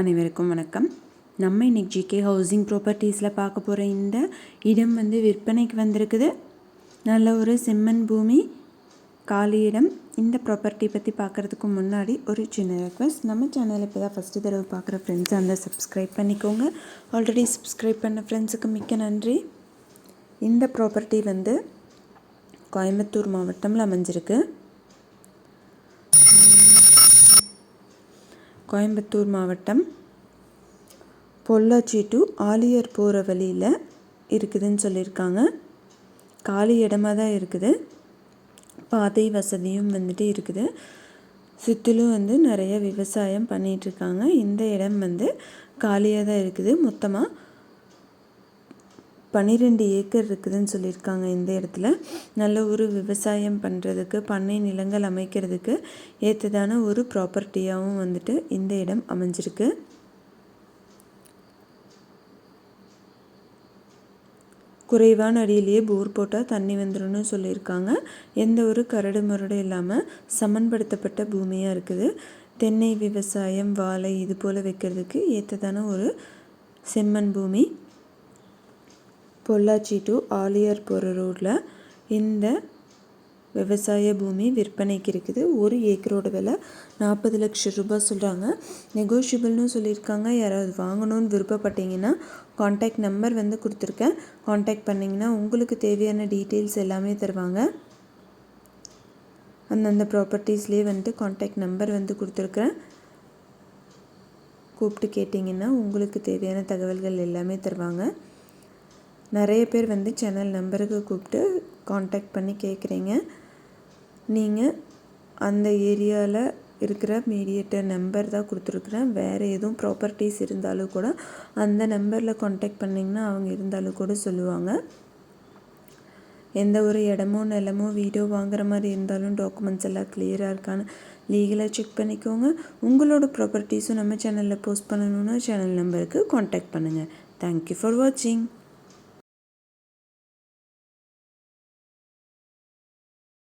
அனைவருக்கும் வணக்கம். நம்ம இன்றைக்கி ஜிகே ஹவுசிங் ப்ராப்பர்ட்டிஸில் பார்க்க போகிற இந்த இடம் வந்து விற்பனைக்கு வந்திருக்குது. நல்ல ஒரு செம்மண் பூமி காலி இடம். இந்த ப்ராப்பர்ட்டி பற்றி பார்க்குறதுக்கு முன்னாடி ஒரு சின்ன ரெக்வஸ்ட் நம்ம சேனலில் இப்போ தான் ஃபஸ்ட்டு தடவை பார்க்குற ஃப்ரெண்ட்ஸை அந்த சப்ஸ்கிரைப் பண்ணிக்கோங்க. ஆல்ரெடி சப்ஸ்கிரைப் பண்ண ஃப்ரெண்ட்ஸுக்கு மிக்க நன்றி. இந்த ப்ராப்பர்ட்டி வந்து கோயம்புத்தூர் மாவட்டம்ல அமைஞ்சிருக்கு. கோயம்புத்தூர் மாவட்டம் பொள்ளாச்சி டு ஆலியர் போகிற வழியில் இருக்குதுன்னு சொல்லியிருக்காங்க. காலி இடமா தான் இருக்குது. பாதை வசதியும் வந்துட்டு இருக்குது. சுற்றிலும் வந்து நிறைய விவசாயம் பண்ணிகிட்ருக்காங்க இந்த இடம் வந்து காலியாக தான் இருக்குது. மொத்தமாக பன்னிரெண்டு ஏக்கர் இருக்குதுன்னு சொல்லியிருக்காங்க இந்த இடத்துல. நல்ல ஒரு விவசாயம் பண்ணுறதுக்கு பண்ணை நிலங்கள் அமைக்கிறதுக்கு ஏற்றதான ஒரு ப்ராப்பர்ட்டியாகவும் வந்துட்டு இந்த இடம் அமைஞ்சிருக்கு. குறைவான அடியிலேயே போர் போட்டால் தண்ணி வந்துடும்னு சொல்லியிருக்காங்க. எந்த ஒரு கரடு மரடும் இல்லாமல் சமன்படுத்தப்பட்ட பூமியாக இருக்குது. தென்னை விவசாயம் வாழை இது போல் வைக்கிறதுக்கு ஏற்றதான ஒரு செம்மண் பூமி. பொள்ளாச்சி டு ஆலியார் போகிற ரோட்டில் இந்த விவசாய பூமி விற்பனைக்கு இருக்குது. ஒரு ஏக்கரோட விலை நாற்பது லட்சம் ரூபாய் சொல்கிறாங்க நெகோஷியபிள்னு சொல்லியிருக்காங்க. யாராவது வாங்கணும்னு விருப்பப்பட்டீங்கன்னா காண்டாக்ட் நம்பர் வந்து கொடுத்துருக்கேன். காண்டாக்ட் பண்ணிங்கன்னா உங்களுக்கு தேவையான டீட்டெயில்ஸ் எல்லாமே தருவாங்க. அந்தந்த ப்ராப்பர்ட்டிஸ்லேயே வந்துட்டு காண்டாக்ட் நம்பர் வந்து கொடுத்துருக்குறேன் கூப்பிட்டு கேட்டிங்கன்னா உங்களுக்கு தேவையான தகவல்கள் எல்லாமே தருவாங்க. நிறைய பேர் வந்து சேனல் நம்பருக்கு கூப்பிட்டு காண்டாக்ட் பண்ணி கேட்குறீங்க. நீங்கள் அந்த ஏரியாவில் இருக்கிற மீடியேட்டர் நம்பர் தான் கொடுத்துருக்குறேன். வேறு எதுவும் ப்ராப்பர்ட்டிஸ் இருந்தாலும் கூட அந்த நம்பரில் காண்டாக்ட் பண்ணிங்கன்னா அவங்க இருந்தாலும் கூட சொல்லுவாங்க. எந்த ஒரு இடமோ நிலமோ வீடோ வாங்குற மாதிரி இருந்தாலும் டாக்குமெண்ட்ஸ் எல்லாம் கிளியராக இருக்கான்னு லீகலாக செக் பண்ணிக்கோங்க. உங்களோட ப்ராப்பர்ட்டிஸும் நம்ம சேனலில் போஸ்ட் பண்ணணுன்னா சேனல் நம்பருக்கு காண்டாக்ட் பண்ணுங்கள் தேங்க்யூ ஃபார் வாட்சிங்